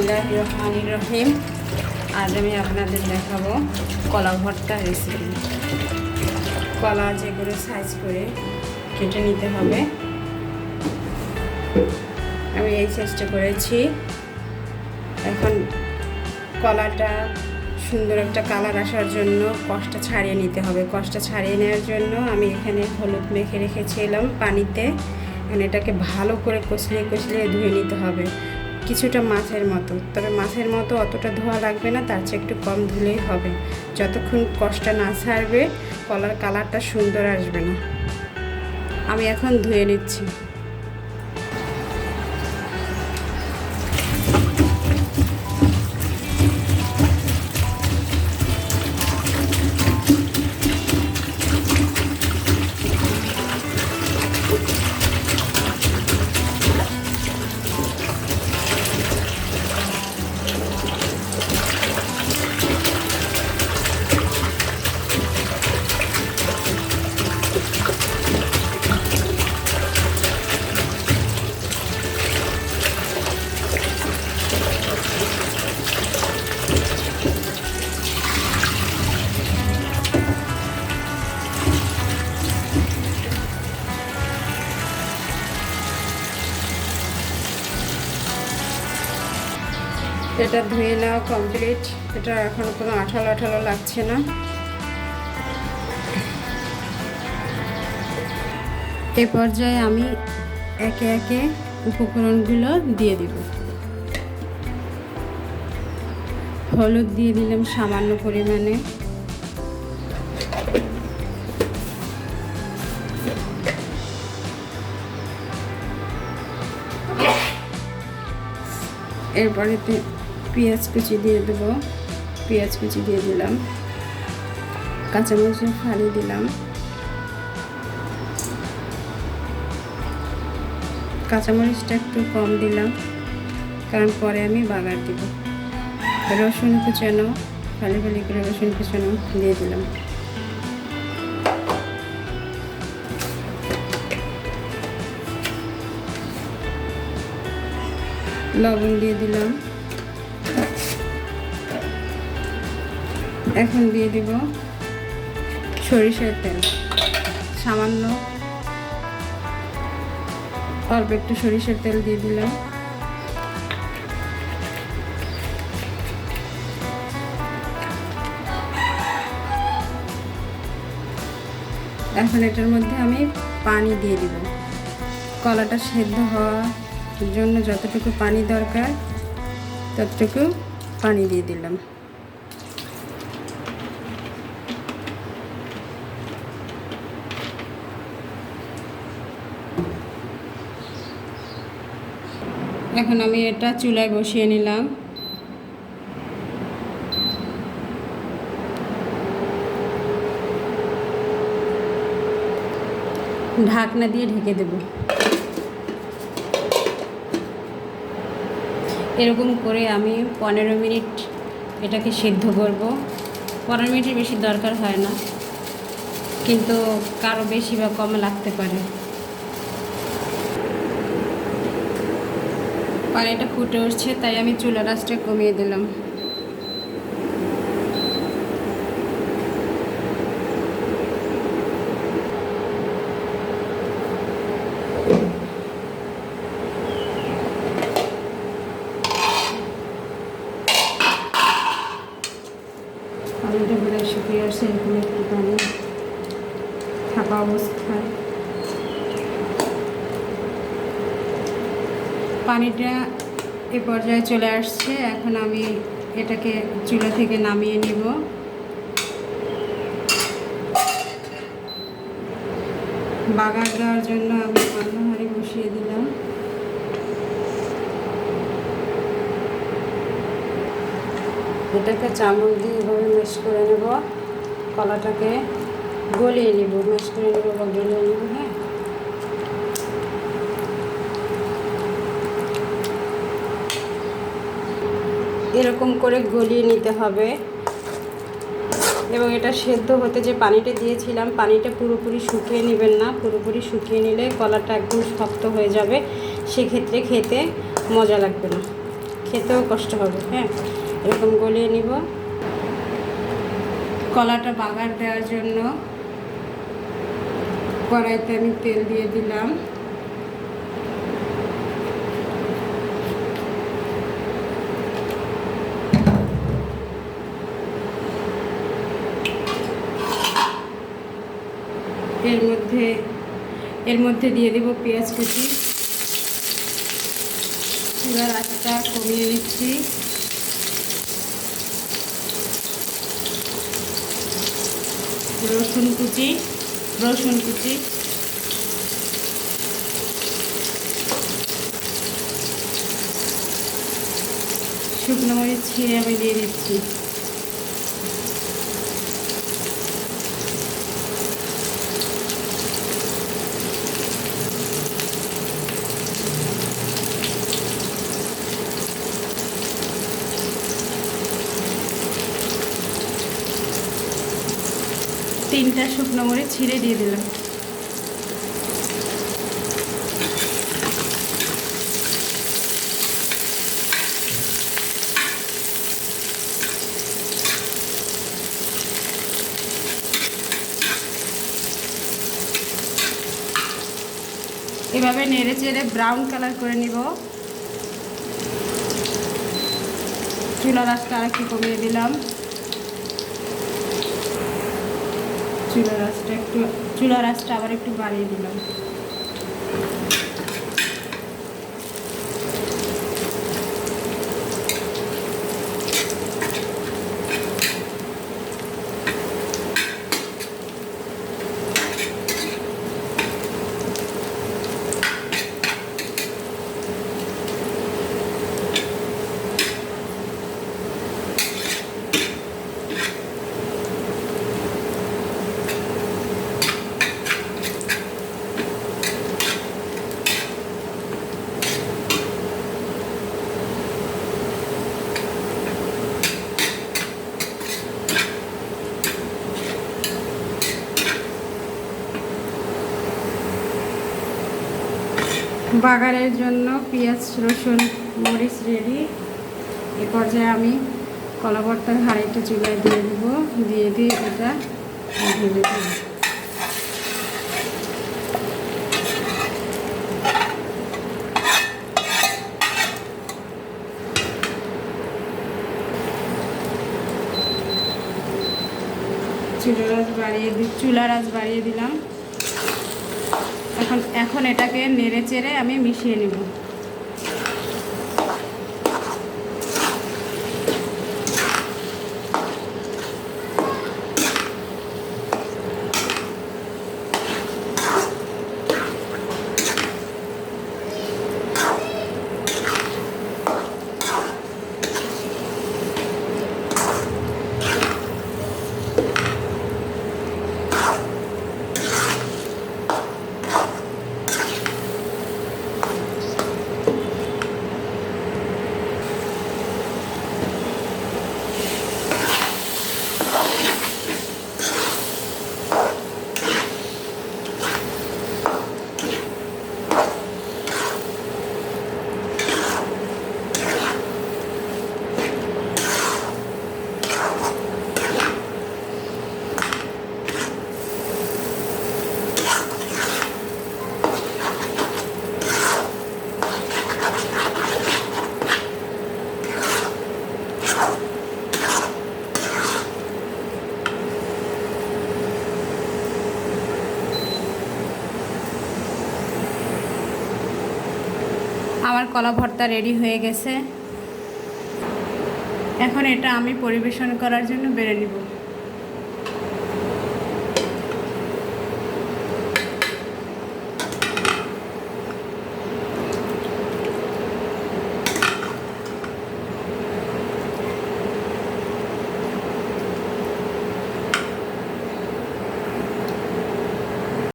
বিসমিল্লাহ রহমানির রহিম আজ আমি আপনাদের দেখাবো কলা ভর্তা রেসিপি কলা যেগুলো সাইজ করে কেটে নিতে হবে। আমি এই চেষ্টা করেছি। এখন কলাটা সুন্দর একটা কালার আসার জন্য কষটা ছাড়িয়ে নিতে হবে। কষটা ছাড়িয়ে নেওয়ার জন্য আমি এখানে হলুদ মেখে রেখেছিলাম পানিতে। এখন এটাকে ভালো করে কষলিয়ে কষলিয়ে ধুয়ে নিতে হবে। কিছুটা মাছের মতো। তবে মাছের মতো অতটা ধোয়া লাগবে না, তার চেয়ে একটু কম ধুলেই হবে। যতক্ষণ কষ্টটা না ছাড়বে, কলার কালারটা সুন্দর আসবে না। আমি এখন ধুয়ে নিচ্ছি। এটা ধুয়ে নেওয়া কমপ্লিট এটা এখন কোনো আঠালো আঠালো লাগছে না। এ পর্যায়ে আমি একে একে উপকরণগুলো দিয়ে দিব। হলুদ দিয়ে দিলাম সামান্য পরিমাণে। এরপরে পেঁয়াজ কুচি দিয়ে দেবো। পেঁয়াজ কুচি দিয়ে দিলাম। কাঁচামরিচের ফালি দিলাম। কাঁচামরিচটা একটু কম দিলাম, কারণ পরে আমি বাগার দিব। রসুন কুচানো, ফালি ফালি করে রসুন কুচানো দিয়ে দিলাম। লবণ দিয়ে দিলাম। এখন দিয়ে দিব সরিষার তেল। সামান্য অল্প একটু সরিষার তেল দিয়ে দিলাম। এখন এটার মধ্যে আমি পানি দিয়ে দিব। কলাটা সেদ্ধ হওয়ার জন্য যতটুকু পানি দরকার, ততটুকু পানি দিয়ে দিলাম। এখন আমি এটা চুলায় বসিয়ে নিলাম। ঢাকনা দিয়ে ঢেকে দেব। এরকম করে আমি পনেরো মিনিট এটাকে সিদ্ধ করব। পনেরো মিনিটের বেশি দরকার হয় না, কিন্তু কারও বেশি বা কম লাগতে পারে। পানিটা ফুটে উঠছে, তাই আমি চুলা রাসটা কমিয়ে দিলাম। পানিটা বোধহয় শুকিয়ে আসছে, এরকম একটু পানি থাকা অবস্থায়। পানিটা এ পর্যায়ে চলে আসছে। এখন আমি এটাকে চুলা থেকে নামিয়ে নিব। বাগার দেওয়ার জন্য আমি অন্য হাঁড়ি বসিয়ে দিলাম। এটাকে চামচ দিয়ে এভাবে মেশ করে নেব। কলাটাকে গলিয়ে নিব। মেশ করে নেব বা গলিয়ে নেব হ্যাঁ? এরকম করে গলিয়ে নিতে হবে। এবং এটা সেদ্ধ হতে যে পানিটা দিয়েছিলাম, পানিটা পুরোপুরি শুকিয়ে নেবেন না। পুরোপুরি শুকিয়ে নিলে কলাটা একদম শক্ত হয়ে যাবে। সেক্ষেত্রে খেতে মজা লাগবে না। খেতেও কষ্ট হবে হ্যাঁ? এরকম গলিয়ে নিব। কলাটা বাগার দেওয়ার জন্য কড়াইতে আমি তেল দিয়ে দিলাম এর মধ্যে, এর মধ্যে দিয়ে দেব পেঁয়াজ কুচি। চুলার আঁচটা কমিয়ে নিচ্ছি। রসুন কুচি রসুন কুচি। শুকনো মরিচ ছিঁড়ে আমি দিয়ে দিচ্ছি। তিনটা শুকনো মরিচ ছিঁড়ে দিয়ে দিলাম। এভাবে নেড়ে চেড়ে ব্রাউন কালার করে নিব। চুলা রাসটা আর একটু কমিয়ে দিলাম। চুলা রাসটা একটু চুলা রাসটা আবার একটু বাড়িয়ে দিলাম। বাগারের জন্য পেঁয়াজ, রসুন, মরিচ রেডি এ পর্যায়ে আমি কলাবর্তার হাঁড়িটা চুলায় দিয়ে দেব। দিয়ে দিয়ে এটা ভেজে দেব। চুলার বাড়িয়ে দি চুলার আঁচ বাড়িয়ে দিলাম। এখন এখন এটাকে নেড়ে চেড়ে আমি মিশিয়ে নেব। কলা ভর্তা রেডি হয়ে গেছে। এখন এটা আমি পরিবেশন করার জন্য বেড়ে নিব।